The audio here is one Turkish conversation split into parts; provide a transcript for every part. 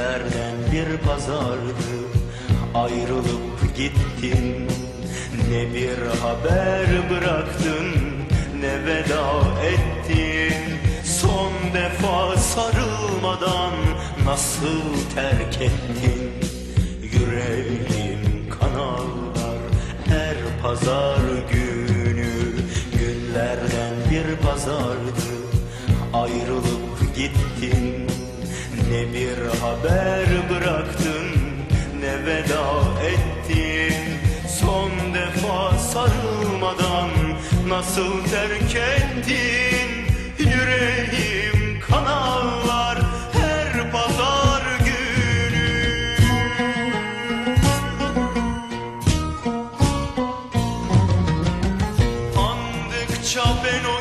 Günlerden bir pazardı Ayrılıp gittin. Ne bir haber bıraktın Ne veda ettin. Son defa sarılmadan Nasıl terk ettin? Yüreğim haber bıraktın Ne veda ettin? Son defa sarılmadan Nasıl terk ettin? Yüreğim kan ağlar Her pazar günü. Andıkça ben o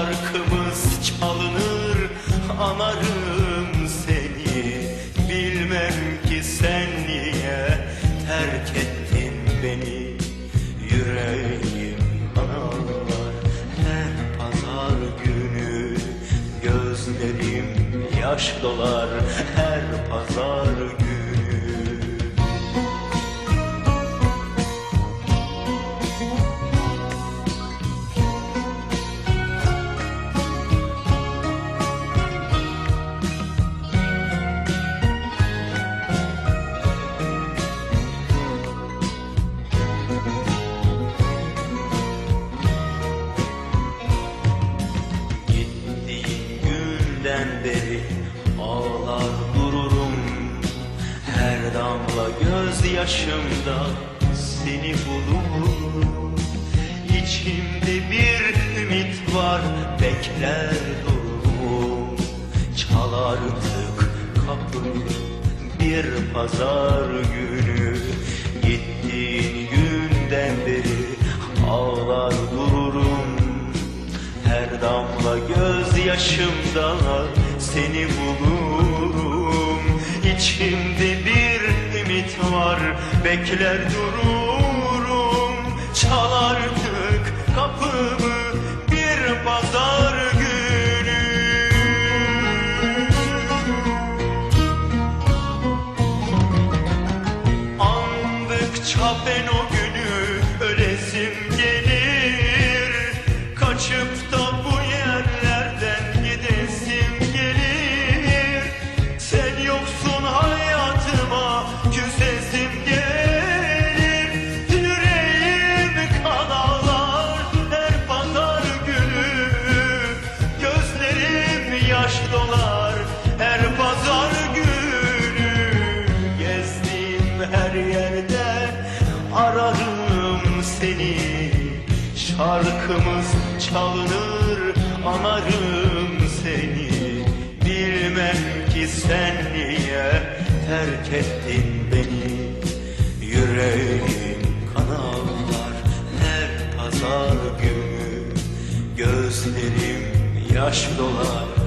Şarkımız çalınır anarım seni. Bilmem ki sen niye terk ettin beni. Yüreğim ağlar her pazar günü Gözlerim yaş dolar. Her pazar günü damla gözyaşımda seni bulurum İçimde bir ümit var bekler dururum Çal artık kapımı bir pazar günü. Gittiğin günden beri ağlar dururum her damla gözyaşımda seni bulurum. İçimde bir var. Bekler dururum. Çal artık kapımı. Bir pazar Gözlerim yaş her pazar günü. Gezdim her yerde ararım seni. Şarkımız çalınır anarım seni. Bilmem ki sen niye terk ettin beni. Yüreğim kan ağlar her pazar günü. Gözlerim yaş dolar